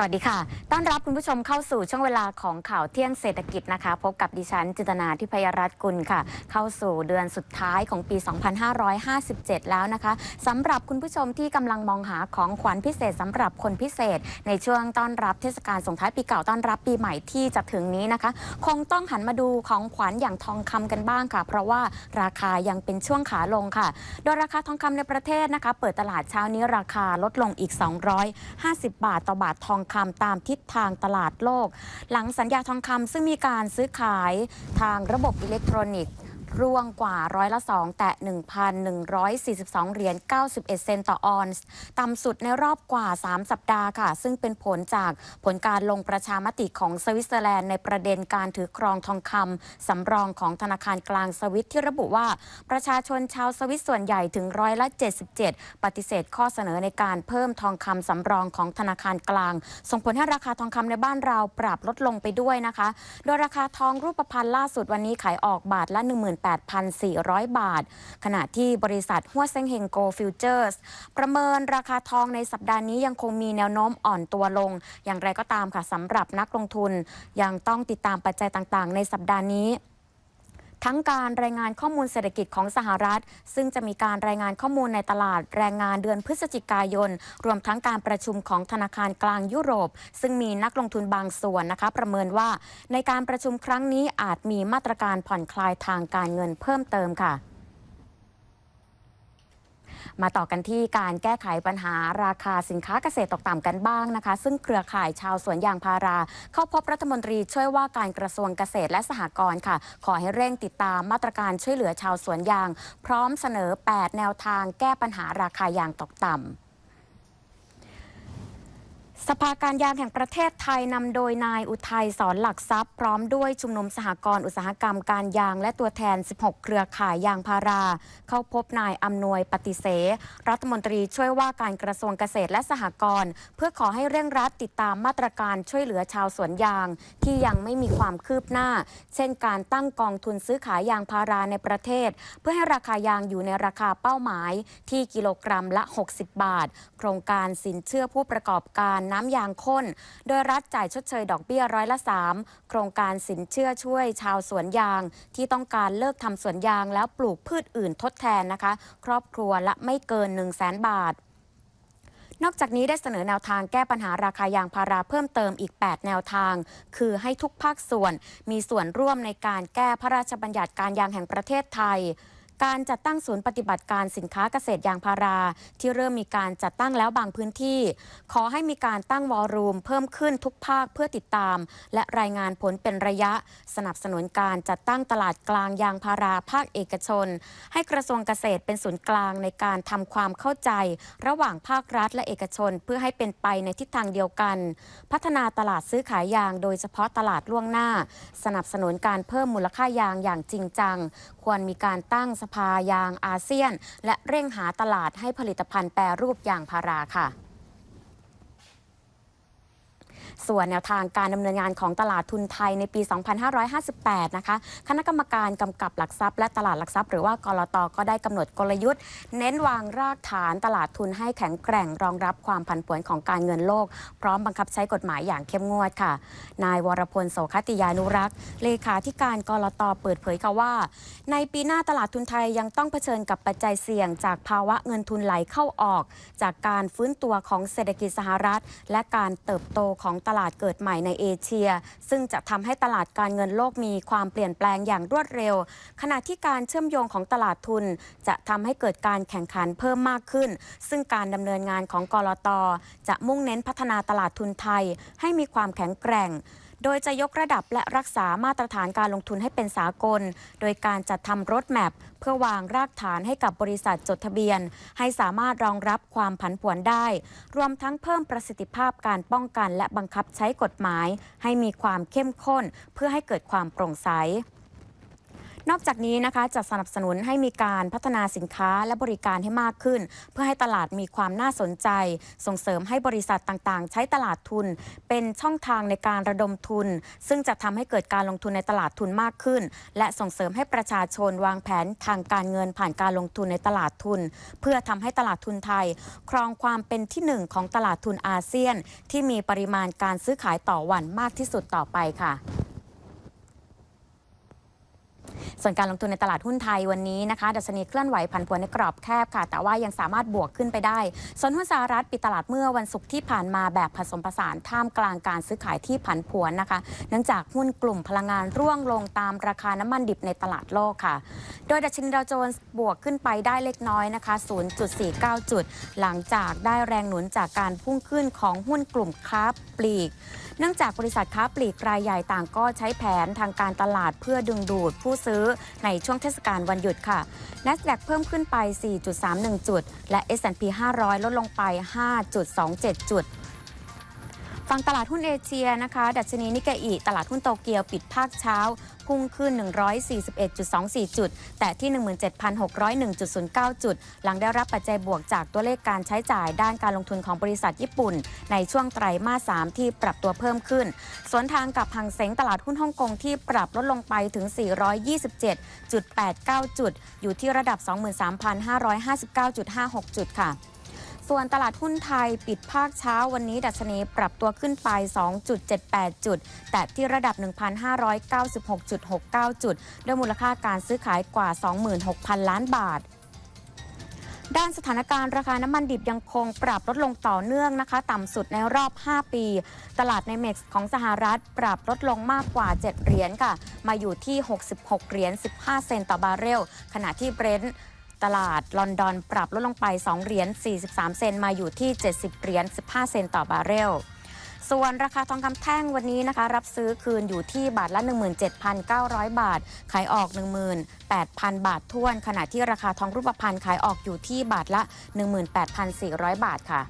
สวัสดีค่ะ ต้อนรับคุณผู้ชมเข้าสู่ช่วงเวลาของข่าวเที่ยงเศรษฐกิจนะคะ พบกับดิฉันจินตนาทิพยรัตน์กุลค่ะ เข้าสู่เดือนสุดท้ายของปี 2557 แล้วนะคะสำหรับคุณผู้ชมที่กำลังมองหาของขวัญพิเศษสำหรับคนพิเศษ ในช่วงต้อนรับเทศกาลส่งท้ายปีเก่าต้อนรับปีใหม่ที่จะถึงนี้นะคะ คงต้องหันมาดูของขวัญอย่างทองคำกันบ้างค่ะ เพราะว่าราคายังเป็นช่วงขาลงค่ะ โดยราคาทองคำในประเทศนะคะ เปิดตลาดเช้านี้ราคาลดลงอีก 250 บาทต่อบาททองคำตามทิศทางตลาดโลก หลังสัญญาทองคำซึ่งมีการซื้อขายทางระบบอิเล็กทรอนิกส์ ร่วงกว่าร้อยละ 2 แต่ 1,142 เหรียญ 91 เซนต์ต่อออนซ์ ต่ำสุดในรอบกว่า 3 สัปดาห์ค่ะ ซึ่งเป็นผลจากผลการลงประชามติของสวิตเซอร์แลนด์ในประเด็นการถือครองทองคำสำรองของธนาคารกลางสวิตที่ระบุว่า ประชาชนชาวสวิตส่วนใหญ่ถึงร้อยละ 77 ปฏิเสธข้อเสนอในการเพิ่มทองคำสำรองของธนาคารกลาง ส่งผลให้ราคาทองคำในบ้านเราปรับลดลงไปด้วยนะคะ โดยราคาทองรูปพรรณล่าสุดวันนี้ขายออกบาทละ18,400 บาท ขณะที่บริษัทหัวเซ็งเฮงโกฟิวเจอร์สประเมินราคาทองในสัปดาห์นี้ยังคงมีแนวโน้มอ่อนตัวลง อย่างไรก็ตามค่ะสำหรับนักลงทุน ยังต้องติดตามปัจจัยต่างๆ ในสัปดาห์นี้ ทั้งการรายงานข้อมูลเศรษฐกิจของสหรัฐ ซึ่งจะมีการรายงานข้อมูลในตลาดแรงงานเดือนพฤศจิกายน รวมทั้งการประชุมของธนาคารกลางยุโรป ซึ่งมีนักลงทุนบางส่วนนะคะ ประเมินว่าในการประชุมครั้งนี้อาจมีมาตรการผ่อนคลายทางการเงินเพิ่มเติมค่ะ มาต่อกันที่การแก้ไขปัญหาราคาสินค้าเกษตรตกต่ำกันบ้างนะคะ ซึ่งเครือข่ายชาวสวนยางพารา เข้าพบรัฐมนตรีช่วยว่าการกระทรวงเกษตรและสหกรณ์ค่ะ ขอให้เร่งติดตามมาตรการช่วยเหลือชาวสวนยาง พร้อมเสนอ 8 แนวทางแก้ปัญหาราคายางตกต่ำ สภาการยางแห่งประเทศไทยนำโดยนายอุทัยสอนหลักทรัพย์ พร้อมด้วยชุมนุมสหกรณ์อุตสาหกรรมการยางและตัวแทน 16 เครือข่ายยางพารา เข้าพบนายอำนวยปฏิเส รัฐมนตรีช่วยว่าการกระทรวงเกษตรและสหกรณ์เพื่อขอให้เร่งรัดติดตามมาตรการช่วยเหลือชาวสวนยาง ที่ยังไม่มีความคืบหน้า เช่น การตั้งกองทุนซื้อขายยางพาราในประเทศ เพื่อให้ราคายางอยู่ในราคาเป้าหมาย ที่กิโลกรัมละ 60 บาท โครงการสินเชื่อผู้ประกอบการน้ำยางข้น โดยรัฐจ่ายชดเชยดอกเบี้ยร้อยละ3โครงการสินเชื่อช่วยชาวสวนยาง ที่ต้องการเลิกทำสวนยางแล้วปลูกพืชอื่นทดแทนนะคะ ครอบครัวละไม่เกิน 1 0 0 0 0แบาทนอกจากนี้ได้เสนอแนวทางแก้ปัญหาราคายางพาราเพิ่มเติมอีก 8 แนวทาง คือให้ทุกภาคส่วนมีส่วนร่วมในการแก้พระราชบัญญัติการยางแห่งประเทศไทย การจัดตั้งศูนย์ปฏิบัติการสินค้าเกษตรยางพารา ที่เริ่มมีการจัดตั้งแล้วบางพื้นที่ ขอให้มีการตั้งวอลลุ่มเพิ่มขึ้นทุกภาคเพื่อติดตาม และรายงานผลเป็นระยะ สนับสนุนการจัดตั้งตลาดกลางยางพาราภาคเอกชน ให้กระทรวงเกษตรเป็นศูนย์กลางในการทำความเข้าใจ ระหว่างภาครัฐและเอกชน เพื่อให้เป็นไปในทิศทางเดียวกัน พัฒนาตลาดซื้อขายยาง โดยเฉพาะตลาดล่วงหน้า สนับสนุนการเพิ่มมูลค่ายางอย่างจริงจัง ควรมีการตั้งสภายางอาเซียน และเร่งหาตลาดให้ผลิตภัณฑ์แปรรูปยางพาราค่ะ ส่วนแนวทางการดำเนินงานของตลาดทุนไทยในปี 2558 นะคะ คณะกรรมการกำกับหลักทรัพย์และตลาดหลักทรัพย์หรือว่ากรตก็ได้กำหนดกลยุทธ์ เน้นวางรากฐานตลาดทุนให้แข็งแกร่งรองรับความผันผวนของการเงินโลก พร้อมบังคับใช้กฎหมายอย่างเข้มงวดค่ะ นายวรพลโสคติยานุรักษ์ เลขาธิการกรตเปิดเผยค่ะว่า ในปีหน้าตลาดทุนไทยยังต้องเผชิญกับปัจจัยเสี่ยง จากภาวะเงินทุนไหลเข้าออก จากการฟื้นตัวของเศรษฐกิจสหรัฐ และการเติบโตของตลาดเกิดใหม่ในเอเชีย ซึ่งจะทำให้ตลาดการเงินโลกมีความเปลี่ยนแปลงอย่างรวดเร็ว ขณะที่การเชื่อมโยงของตลาดทุน จะทำให้เกิดการแข่งขันเพิ่มมากขึ้น ซึ่งการดำเนินงานของกรตจะมุ่งเน้นพัฒนาตลาดทุนไทย ให้มีความแข็งแกร่ง โดยจะยกระดับและรักษามาตรฐานการลงทุนให้เป็นสากล โดยการจัดทำรถแมพเพื่อวางรากฐานให้กับบริษัทจดทะเบียน ให้สามารถรองรับความผันผวนได้ รวมทั้งเพิ่มประสิทธิภาพการป้องกันและบังคับใช้กฎหมาย ให้มีความเข้มข้นเพื่อให้เกิดความโปร่งใส นอกจากนี้นะคะจะสนับสนุนให้มีการพัฒนาสินค้าและบริการให้มากขึ้น เพื่อให้ตลาดมีความน่าสนใจ ส่งเสริมให้บริษัทต่างๆ ใช้ตลาดทุน เป็นช่องทางในการระดมทุน ซึ่งจะทำให้เกิดการลงทุนในตลาดทุนมากขึ้น และส่งเสริมให้ประชาชนวางแผนทางการเงินผ่านการลงทุนในตลาดทุน เพื่อทำให้ตลาดทุนไทย ครองความเป็นที่หนึ่งของตลาดทุนอาเซียน ที่มีปริมาณการซื้อขายต่อวันมากที่สุดต่อไปค่ะ ส่วนการลงทุนในตลาดหุ้นไทยวันนี้นะคะ ดัชนีเคลื่อนไหวผันผวนในกรอบแคบค่ะ แต่ว่ายังสามารถบวกขึ้นไปได้ส่วนหุ้นสหรัฐปิดตลาดเมื่อวันศุกร์ที่ผ่านมาแบบผสมผสานท่ามกลางการซื้อขายที่ผันผวนนะคะ เนื่องจากหุ้นกลุ่มพลังงานร่วงลงตามราคาน้ำมันดิบในตลาดโลกค่ะ โดยดัชนีดาวโจนส์บวกขึ้นไปได้เล็กน้อยนะคะ 0.49 จุด หลังจากได้แรงหนุนจากการพุ่งขึ้นของหุ้นกลุ่มค้าปลีก เนื่องจากบริษัทค้าปลีกรายใหญ่ต่างก็ใช้แผนทางการตลาดเพื่อดึงดูดผู้ซื้อในช่วงเทศกาลวันหยุดค่ะ NASDAQ เพิ่มขึ้นไป 4.31 จุด และ S&P 500 ลดลงไป 5.27 จุด ฝั่งตลาดหุ้นเอเชียนะคะ ดัชนีนิกเกอิตลาดหุ้นโตเกียวปิดภาคเช้า พุ่งขึ้น 141.24 จุด แต่ที่ 17,601.09 จุด หลังได้รับปัจจัยบวกจากตัวเลขการใช้จ่ายด้านการลงทุนของบริษัทญี่ปุ่น ในช่วงไตรมาส 3 ที่ปรับตัวเพิ่มขึ้น สวนทางกับหังเซ็งตลาดหุ้นฮ่องกงที่ปรับลดลงไปถึง 427.89 จุด อยู่ที่ระดับ 23,559.56 จุดค่ะ ส่วนตลาดหุ้นไทยปิดภาคเช้าวันนี้ดัชนีปรับตัวขึ้นไป 2.78 จุด แต่ที่ระดับ 1,596.69 จุด ด้วยมูลค่าการซื้อขายกว่า 26,000 ล้านบาทด้านสถานการณ์ราคาน้ำมันดิบยังคงปรับลดลงต่อเนื่องนะคะ ต่ำสุดในรอบ 5 ปี ตลาดในเม็กซ์ของสหรัฐปรับลดลงมากกว่า 7 เหรียญค่ะ มาอยู่ที่ 66 เหรียญ15 เซนต์ต่อบาร์เรล ขณะที่เบรนท์ ตลาดลอนดอนปรับลดลงไป 2 เหรียญ 43 เซนมาอยู่ที่ 70 เหรียญ 15 เซนต่อบาร์เรล ส่วนราคาทองคำแท่งวันนี้นะคะ รับซื้อคืนอยู่ที่บาทละ 17,900 บาท ขายออก 18,000 บาททวน ขณะที่ราคาทองรูปพรรณขายออกอยู่ที่บาทละ 18,400 บาทค่ะ